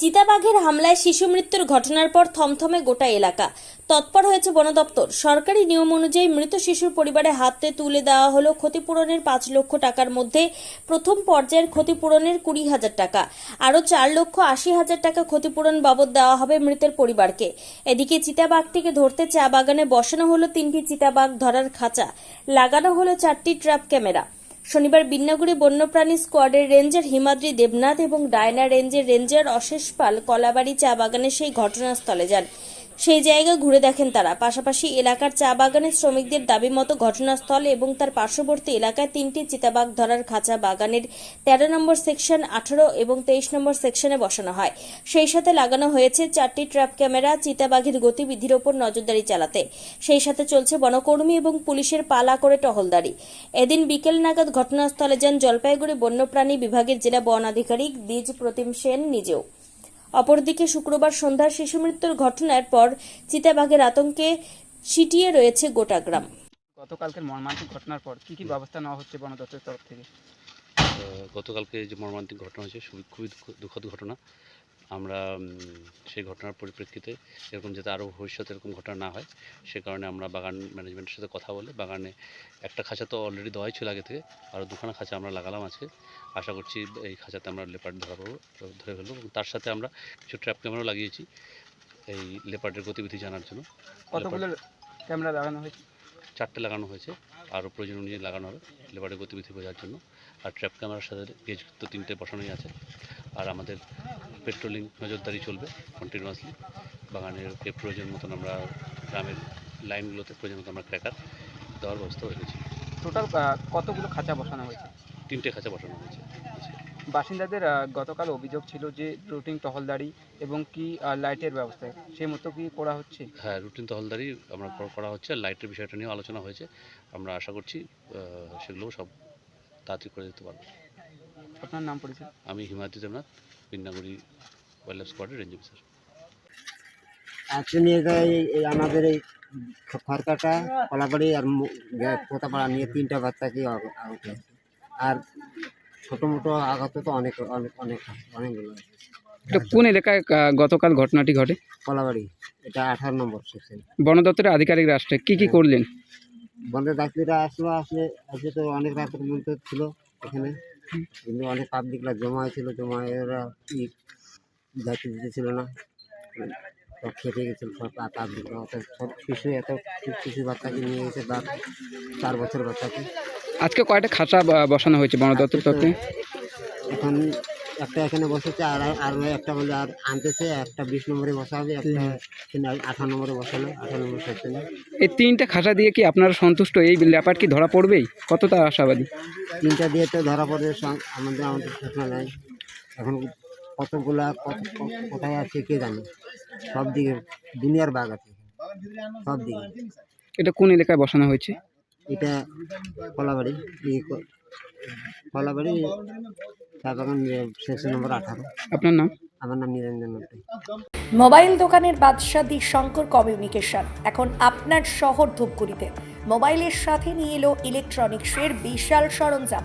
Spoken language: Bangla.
চিতাবাঘের হামলায় শিশু মৃত্যুর ঘটনার পর থমথমে গোটা এলাকা। তৎপর হয়েছে বন দপ্তর। সরকারি নিয়ম অনুযায়ী মৃত শিশুর পরিবারে হাতে তুলে দেওয়া হলো ক্ষতিপূরণের পাঁচ লক্ষ টাকার মধ্যে প্রথম পর্যায়ের ক্ষতিপূরণের কুড়ি হাজার টাকা। আরও চার লক্ষ আশি হাজার টাকা ক্ষতিপূরণ বাবদ দেওয়া হবে মৃতের পরিবারকে। এদিকে চিতাবাঘটিকে ধরতে চা বাগানে বসানো হলো তিনটি চিতাবাঘ ধরার খাঁচা। লাগানো হলো চারটি ট্র্যাপ ক্যামেরা। শনিবার বিন্নাগুড়ি বন্যপ্রাণী স্কোয়াডের রেঞ্জার হিমাদ্রি দেবনাথ এবং ডায়না রেঞ্জের রেঞ্জার অশেষ পাল কলাবাড়ি চা বাগানে সেই ঘটনাস্থলে যান। সেই জায়গা ঘুরে দেখেন তারা। পাশাপাশি এলাকার চা বাগানের শ্রমিকদের দাবি মতো ঘটনাস্থল এবং তার পার্শ্ববর্তী এলাকায় তিনটি চিতাবাঘ ধরার খাঁচা বাগানের তেরো নম্বর সেকশন, আঠারো এবং তেইশ নম্বর সেকশনে বসানো হয়। সেই সাথে লাগানো হয়েছে চারটি ট্র্যাপ ক্যামেরা চিতাবাঘের গতিবিধির ওপর নজরদারি চালাতে। সেই সাথে চলছে বনকর্মী এবং পুলিশের পালা করে টহলদারি। এদিন বিকেল নাগাদ ঘটনাস্থলে যান জলপাইগুড়ি বন্যপ্রাণী বিভাগের জেলা বন আধিকারিক দ্বিজ প্রতিম সেন নিজেও। অপরদিকে শুক্রবার সন্ধ্যার শিশু মৃত্যুর ঘটনার পর চিতাবাঘের আতঙ্কে ছিটিয়ে রয়েছে গোটা গ্রাম। গতকালকের মর্মান্তিক ঘটনার পর কি কি ব্যবস্থা নেওয়া হচ্ছে বন দপ্তরের তরফ থেকে? গতকালকে যে মর্মান্তিক ঘটনা হয়েছে খুবই খুবই দুঃখদ ঘটনা। আমরা সেই ঘটনার পরিপ্রেক্ষিতে এরকম যাতে আরও ভবিষ্যতে এরকম ঘটনা না হয় সে কারণে আমরা বাগান ম্যানেজমেন্টের সাথে কথা বলে বাগানে একটা খাঁচা তো অলরেডি দেওয়াই ছিল আগে থেকে আরও দুখানা খাঁচা আমরা লাগালাম আজকে আশা করছি এই খাঁচাতে আমরা লেপার্ড ধরা পাবো ধরে ফেলব এবং তার সাথে আমরা কিছু ট্র্যাপ ক্যামেরাও লাগিয়েছি এই লেপার্ডের গতিবিধি জানার জন্য। কতগুলো ক্যামেরা লাগানো হয়েছে? চারটে লাগানো হয়েছে আরও প্রয়োজন অনুযায়ী লাগানো হবে লেবারের গতিবিধি বোঝার জন্য। আর ট্র্যাপ ক্যামেরার সাথে গেজ তো তিনটে বসানোই আছে। আর আমাদের পেট্রোলিং নজরদারি চলবে কন্টিনিউয়াসলি বাগানের কে প্রয়োজন মতন আমরা গ্রামের লাইনগুলোতে প্রয়োজন মতো আমরা ক্র্যাকার দেওয়ার ব্যবস্থা রেখেছি। টোটাল কতগুলো খাঁচা বসানো হয়েছে? তিনটে খাঁচা বসানো হয়েছে। বাসিন্দাদের গতকাল অভিযোগ ছিল যে রুটিন টহলদারি এবং কি লাইটের ব্যবস্থা। সেই মতো কি করা হচ্ছে? হ্যাঁ রুটিন তহলদারি আমরা কর- করা হচ্ছে। লাইটের বিষয়টা নিয়ে আলোচনা হয়েছে। আমরা আশা করছি আহ, সেগুলোও সব তাড়াতাড়ি করে দিতে পারব। আপনার নাম পরিচয়? আমি হিমাদ্রি দেবনাথ বিন্নাগুড়ি ওয়াইল্ড লাইফ স্কোয়াডের রেঞ্জ অফিসার। অ্যাকচুয়ালি এই এই আমাদের এই খ- খড়কাটা কলাবাড়ি আর পোতাপাড়া নিয়ে তিনটা বাচ্চাকে আর ছোটো মোটো আঘাত তো অনেক অনেক অনেক অনেকগুলো। এটা কোন এলাকায় গতকাল ঘটনাটি ঘটে? কলাবাড়ি। এটা আঠারো নম্বর সেকশন। বন দপ্তরের আধিকারিক রাষ্ট্রে কি কি করলেন? বন্ধের ডাক্তাররা আসলো আসলে আজকে তো অনেক রাতের পর্যন্ত ছিল এখানে। কিন্তু অনেক পাবলিকরা জমা হয়েছিল জমা হয়ে ওরা ই দায়িত্ব দিতেছিল না। সব খেতে গেছিল সব পাবলিকরা অর্থাৎ সব শিশু এত শিশু বাচ্চাকে নিয়ে গেছে বা চার বছর বাচ্চাকে। আজকে কয়টা খাঁচা বসানো হয়েছে? বন দপ্তর তরফে এখন একটা এখানে বসেছে আর আর একটা বলে আর আনতেছে একটা বিশ নম্বরে বসা হবে একটা আঠারো নম্বরে বসালো আঠারো নম্বর সেকশনে এই তিনটে খাঁচা দিয়ে কি আপনারা সন্তুষ্ট? এই ব্যাপার কি ধরা পড়বেই? কতটা আশাবাদী? তিনটা দিয়ে তো ধরা পড়ে সং- আমাদের আমাদের ঘটনা নাই। এখন কতগুলা কত কোথায় আছে কে জানে? সব দিকে দুনিয়ার বাঘ আছে। সব দিকে। এটা কোন এলাকায় বসানো হয়েছে? এটা কলাবাড়ি ইয়ে কলাবাড়ি চা বাগান সেকশন নম্বর আঠারো। আপনার নাম? আমার নাম নিরঞ্জন মোবাইল দোকানের বাদশাহ দি শঙ্কর কমিউনিকেশন। এখন আপনার শহর ধূপগুড়িতে। মোবাইলের সাথে নিয়ে এলো ইলেকট্রনিক্সের বিশাল সরঞ্জাম।